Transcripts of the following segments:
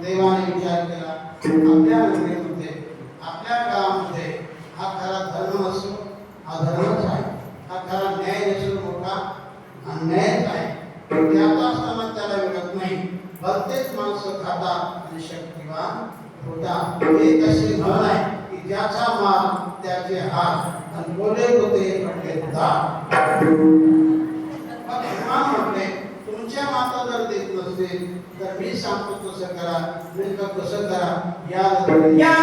देवाने विचार केला आपल्या गावामध्ये हा खरा धर्म असो हा धर्मच आहे हा खरा न्याय नसून मोठा अन्यायच आहे. त्याचा असताना त्याला मिळत नाही. प्रत्येक माणसं खाता आणि शक्तिवान होता हे तसे म्हण आहे की ज्याचा माल त्याचे हात आणि बोले होते म्हटले होता म्हटले तुमच्या माता जर देत नसते तर मी सांगतो कसं करा नेमकं कसं करा. या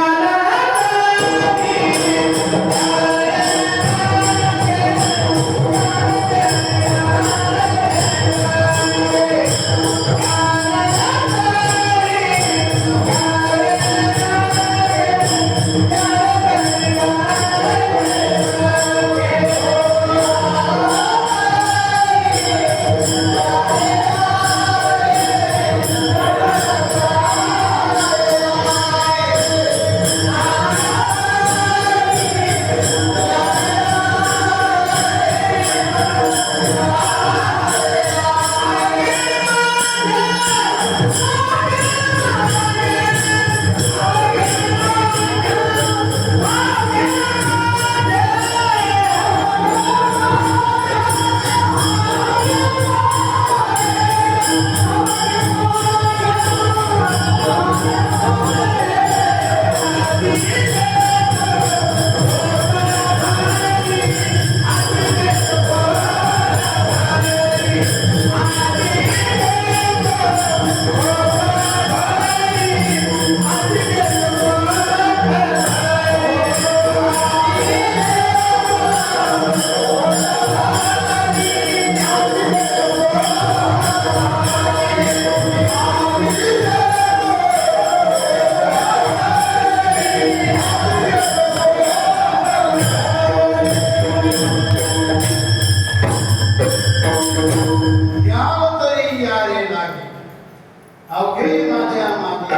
अवघे माझ्या मागे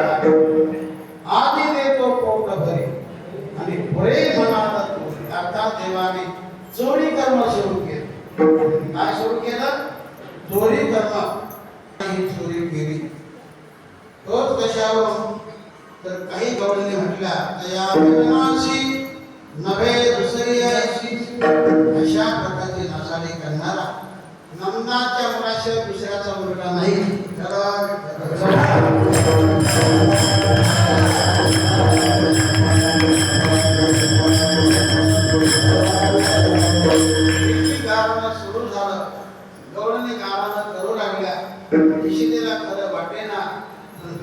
आधी देतो पोट भरे आणि पुरे मनात अर्थात देवाने चोरी कर्म सुरू केलं. काय सुरू केलं? चोरी कर्म ही चोरी केली तोच कशावर तर काही गवळीने म्हटल्या तया विनाशी नव्हे दुसरी अशा नंदाच्या दुसऱ्याचा मुलगा नाही. गावाला सुरू झालं? गवळणी गावाला करू लागल्या. निशितेला खरं वाटेना. पण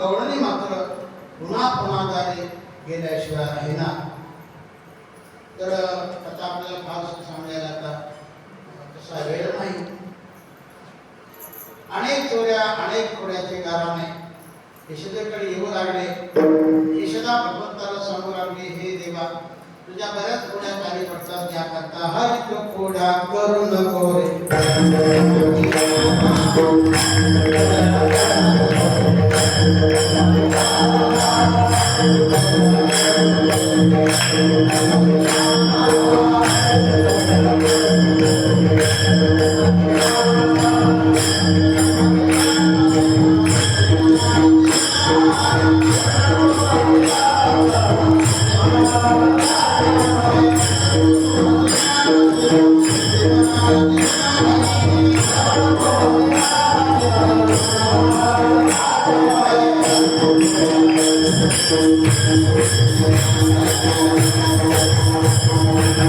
गवळणी मात्र पुन्हा पुन्हा दारे गेल्याशिवाय ना तर आता आपल्याला फार सांगायला आता तसा वेळ नाही. अनेक चोऱ्या अनेक खोड्याचे कारणे. यशोदेकडे येऊ लागले. यशोदा भगवंताला सांगू लागले हे देवा तुझ्या बऱ्याच खोड्या खाली पडतात याकरता हर एक खोड्या करू नको रे.